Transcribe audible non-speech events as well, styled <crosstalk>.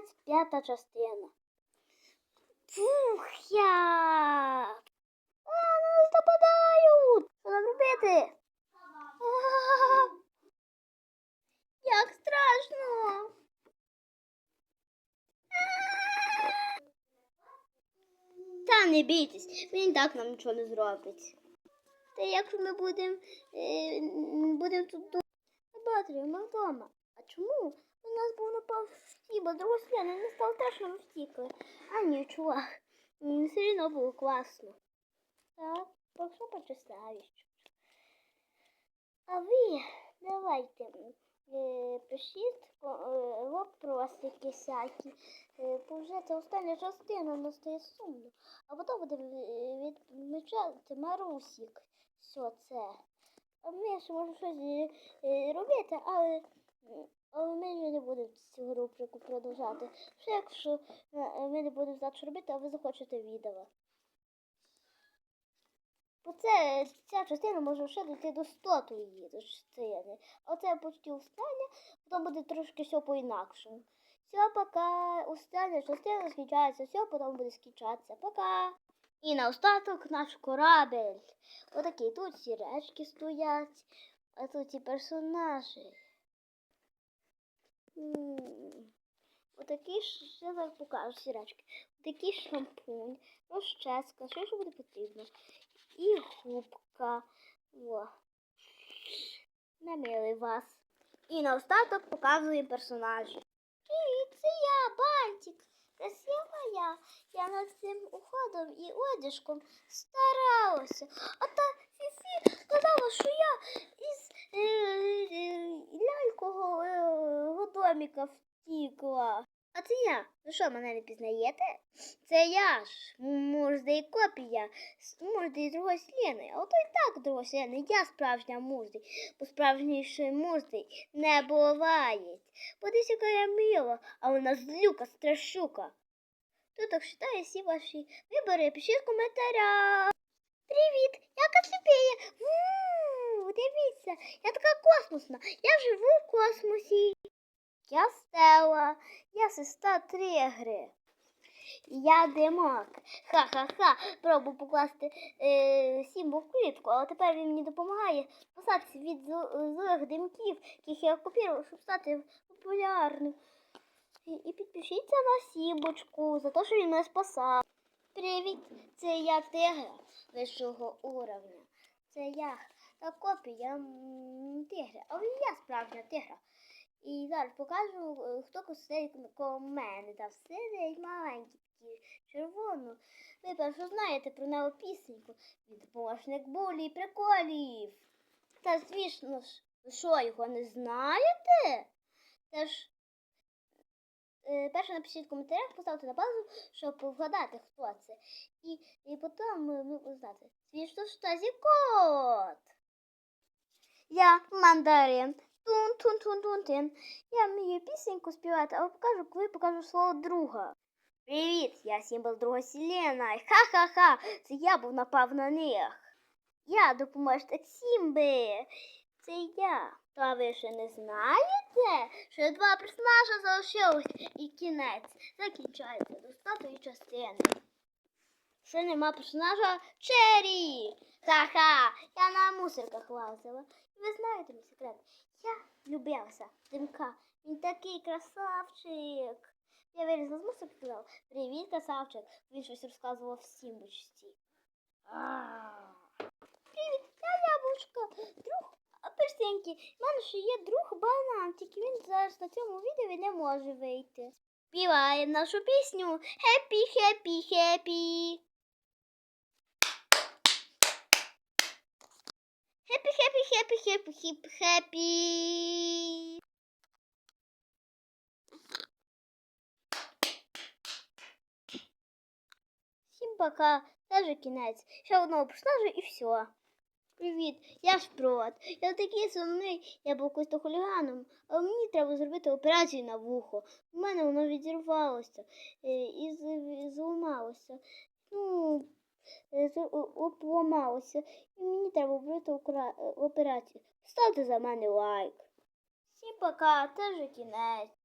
25 частина. Фух, я. А, на нас нападають! Що нам робити? <laughs> Як страшно! Та не бійтесь, він так нам нічого не зробить. Та якщо ми будемо е, будем тут Батарію, ми вдома. А чому? У нас був напав Фіба, другого сліда, не стало страшно, ми втікли. А ні, чувак, все одно було класно. Так, прошу почесавість. А ви давайте е, пишіть е, вопросики всякі. Е, вже це остання частина, нас стає сумно. А потім будемо відмічати Марусік. Все це. А ми ще можемо щось робити, але, але ми не будемо цю рубрику продовжати. Що якщо е, ми не будемо знати, що робити, а ви захочете відео. Бо це, ця частина може ще дійти до 100 її до частини. А це почти остання, потім буде трошки все по-інакшому. Все, пока остання частина скінчається, все, потім буде скінчатися. Пока. І на остаток наш корабель. Отакий тут ці речки стоять, а тут ці персонажі. Отакий я зараз покажу ці речки. Отакий шампунь, розческа, що ж буде потрібно. І губка. О. Намили вас. І на остаток показує персонажі. Привіт, це я, Бантик. Красива я. Я над цим уходом і одяжком старалася. А та Фіфі сказала, що я із е, е, лялькового е, доміка втікла. А це я. Ви що, мене не пізнаєте? Це я ж, мурзда і копія, з мурзди і другослєної. А ото і так другослєний, я справжня мурзди, бо справжнішої мурзди не буває. Подивись, яка я мила, а вона злюка, страшука. Хто так вважає всі ваші вибори, пишіть в коментарях. Привіт, я. Ву, Дивіться, я така космосна. Я живу в космосі. Я Стелла, я сестра Тригри. Я Димок. Ха-ха-ха. Пробую покласти е, Сімбу в клітку, але тепер він мені допомагає спасатися від злих димків, яких я окупував, щоб стати популярним. І, і підпишіться на Сімбочку за те, що він мене спасав. Привіт, це я тигра вищого уровня. Це я та копія тигра, але я справжня тигра. Зараз покажу, е, хто косить коло мене. Та сидить маленький такий червоно. Ви перше знаєте про нього пісеньку від помощник болі і приколів. Та звісно ж, що, його не знаєте? Та ж е, перше напишіть в коментарях, поставте на паузу, щоб вгадати, хто це. І, і потім е, ми будемо знати. Звісно ж, та кот. Я мандарин. Тун тун тун тун тин Я вмію пісеньку співати, але покажу, коли покажу свого друга. Привіт, я Сімбл друга Селена. Ха-ха-ха, це я був напав на них. Я допоможник Сімби. Це я. Та ви ще не знаєте, що два персонажа залишилось і кінець закінчається до статої частини. Що нема персонажа Чері. Ха-ха, я на мусорках лазила. Ви знаєте мій секрет. Я влюбилася в Димка. Він такий красавчик. Я вирізала з мусорки і сказала, привіт, красавчик. Він щось розказував всім бочці. Привіт, я яблучко, друг апельсинки. У мене ще є друг банан, тільки він зараз на цьому відео не може вийти. Співаємо нашу пісню хеппі, хеппі. Хеппі, хеппі, хеппі, хіп, хеппі. Всім пока. Це вже кінець. Ще одного персонажа і все. Привіт, я Шпрот. Я такий сумний, я був колись хуліганом, але мені треба зробити операцію на вухо. У мене воно відірвалося е, і зламалося. Ну, обламалося. І мені треба окра- е, операцію. Ставте за мене лайк. Всім пока, це кінець.